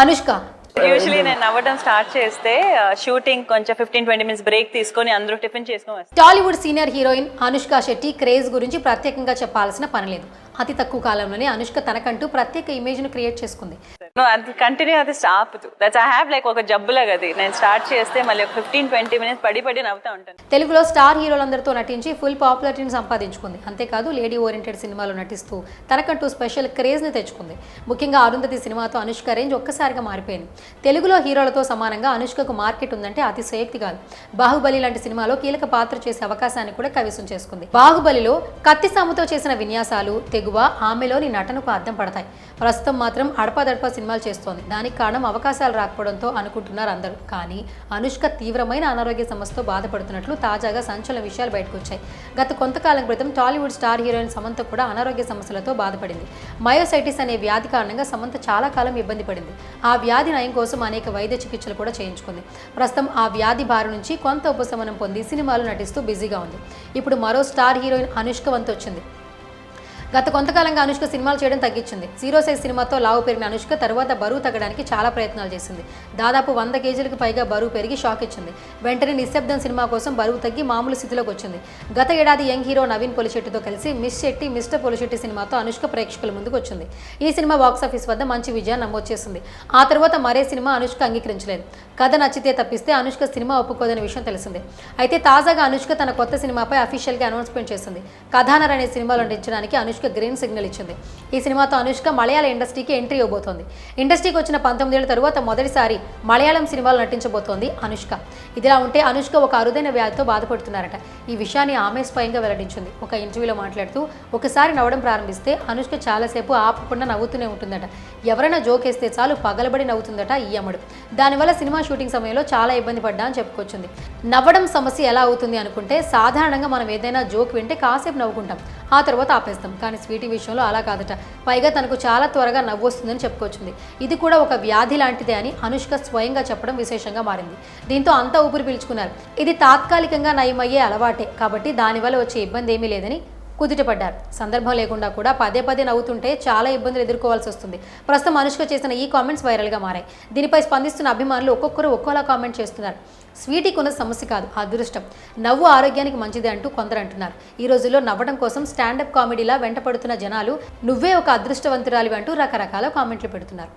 Anushka. Usually నేను నవ్వడం start చేస్తే షూటింగ్ కొంచెం ఫిఫ్టీన్ ట్వంటీ మినిట్స్ బ్రేక్ తీసుకొని అందరూ టిఫిన్ చేసుకొని Tollywood senior heroine Anushka Shetty craze గురించి ప్రత్యేకంగా చెప్పాల్సిన పని లేదు. అతి తక్కువ కాలంలోనే అనుష్క తనకంటూ ప్రత్యేక ఇమేజ్ను క్రియేట్ చేసుకుంది. నువ్వు అది కంటిన్యూ అది stop that's I have like ఒక జబ్బులాగా అది. నేను స్టార్ట్ చేస్తే మళ్ళీ ఒక ఫిఫ్టీన్ ట్వంటీ మినిట్స్ పడి పడి నవ్వుతూ ఉంటాను. తెలుగులో స్టార్ హీరోలందరితో నటించి ఫుల్ పాపులారిటీని సంపాదించుకుంది. అంతేకాదు లేడీ ఓరియంటెడ్ సినిమాలో నటిస్తూ తనకంటూ స్పెషల్ క్రేజ్ని తెచ్చుకుంది. ముఖ్యంగా అరుంధతి సినిమాతో అనుష్క రేంజ్ ఒక్కసారిగా మారిపోయింది. తెలుగులో హీరోలతో సమానంగా అనుష్కకు మార్కెట్ ఉందంటే అతిశయోక్తి కాదు. బాహుబలి లాంటి సినిమాలో కీలక పాత్ర చేసే అవకాశాన్ని కూడా కవిసం చేసుకుంది. బాహుబలిలో కత్తి సాముతో చేసిన విన్యాసాలు తెగువ ఆమెలోని నటనకు అర్థం పడతాయి. ప్రస్తుతం మాత్రం అడపాదడపా సినిమాలు చేస్తోంది. దానికి కారణం అవకాశాలు రాకపోవడంతో అనుకుంటున్నారు అందరూ. కానీ అనుష్క తీవ్రమైన అనారోగ్య సమస్యతో బాధపడుతున్నట్లు తాజాగా సంచలన విషయాలు బయటకు వచ్చాయి గత కొంతకాలం క్రితం టాలీవుడ్ స్టార్ హీరోయిన్ సమంత కూడా అనారోగ్య సమస్యలతో బాధపడింది. మయోసైటిస్ అనే వ్యాధి కారణంగా సమంత చాలా కాలం ఇబ్బంది పడింది. ఆ వ్యాధి నయం కోసం అనేక వైద్య చికిత్సలు కూడా చేయించుకుంది. ప్రస్తుతం ఆ వ్యాధి బారి నుంచి కొంత ఉపశమనం పొంది సినిమాలు నటిస్తూ బిజీగా ఉంది. ఇప్పుడు మరో స్టార్ హీరోయిన్ అనుష్క వంతు వచ్చింది గత కొంతకాలంగా అనుష్క సినిమాలు చేయడం తగ్గించింది. జీరో సైజ్ సినిమాతో లావు పెరిగిన అనుష్క తర్వాత బరువు తగ్గడానికి చాలా ప్రయత్నాలు చేసింది. దాదాపు వంద కేజీలకు పైగా బరువు పెరిగి షాక్ ఇచ్చింది. వెంటనే నిశ్శబ్దం సినిమా కోసం బరువు తగ్గి మామూలు స్థితిలోకి వచ్చింది. గత ఏడాది యంగ్ హీరో నవీన్ పొలిశెట్టితో కలిసి మిస్ శెట్టి మిస్టర్ పొలిశెట్టి సినిమాతో అనుష్క ప్రేక్షకుల ముందుకు వచ్చింది. ఈ సినిమా బాక్సాఫీస్ వద్ద మంచి విజయాన్ని నమోదు చేసింది. ఆ తర్వాత మరే సినిమా అనుష్క అంగీకరించలేదు. కథ నచ్చితే తప్పిస్తే అనుష్క సినిమా ఒప్పుకోదనే విషయం తెలిసిందే. అయితే తాజాగా అనుష్క తన కొత్త సినిమాపై అఫీషియల్గా అనౌన్స్మెంట్ చేసింది. కథానర్ అనే సినిమాలో నటించడానికి అనుష్క గ్రీన్ సిగ్నల్ ఇచ్చింది. ఈ సినిమాతో అనుష్క మలయాళ ఇండస్ట్రీకి ఎంట్రీ ఇవ్వబోతోంది. ఇండస్ట్రీకి వచ్చిన పంతొమ్మిదేళ్ళ తరువాత మొదటిసారి మలయాళం సినిమాలో నటించబోతోంది అనుష్క. ఇదిలా ఉంటే అనుష్క ఒక అరుదైన వ్యాధితో బాధపడుతున్నారట. ఈ విషయాన్ని ఆమె స్వయంగా వెల్లడించింది. ఒక ఇంటర్వ్యూలో మాట్లాడుతూ ఒకసారి నవ్వడం ప్రారంభిస్తే అనుష్క చాలాసేపు ఆపకుండా నవ్వుతూనే ఉంటుందట. ఎవరైనా జోకేస్తే చాలు పగలబడి నవ్వుతుందట ఈ అమ్మడు దానివల్ల సినిమా షూటింగ్ సమయంలో చాలా ఇబ్బంది పడ్డా అని చెప్పుకొచ్చింది. నవ్వడం సమస్య ఎలా అవుతుంది అనుకుంటే సాధారణంగా మనం ఏదైనా జోక్ వింటే కాసేపు నవ్వుకుంటాం. ఆ తర్వాత ఆపేస్తాం. కానీ స్వీటీ విషయంలో అలా కాదట. పైగా తనకు చాలా త్వరగా నవ్వు వస్తుందని చెప్పుకొచ్చింది. ఇది కూడా ఒక వ్యాధి లాంటిదే అని అనుష్క స్వయంగా చెప్పడం విశేషంగా మారింది. దీంతో అంతా ఊపిరి పీల్చుకున్నారు. ఇది తాత్కాలికంగా నయమయ్యే అలవాటే. కాబట్టి దానివల్ల వచ్చే ఇబ్బంది ఏమీ లేదని కుదుటపడ్డారు. సందర్భం లేకుండా కూడా పదే పదే నవ్వుతుంటే చాలా ఇబ్బందులు ఎదుర్కోవాల్సి వస్తుంది. ప్రస్తుతం అనుష్క చేసిన ఈ కామెంట్స్ వైరల్గా మారాయి. దీనిపై స్పందిస్తున్న అభిమానులు ఒక్కొక్కరు ఒక్కోలా కామెంట్ చేస్తున్నారు. స్వీటీకి ఉన్న సమస్య కాదు అదృష్టం. నవ్వు ఆరోగ్యానికి మంచిది అంటూ కొందరు అంటున్నారు. ఈ రోజుల్లో నవ్వడం కోసం స్టాండప్ కామెడీలా వెంటపడుతున్న జనాలు నువ్వే ఒక అదృష్టవంతురాలివి అంటూ రకరకాల కామెంట్లు పెడుతున్నారు.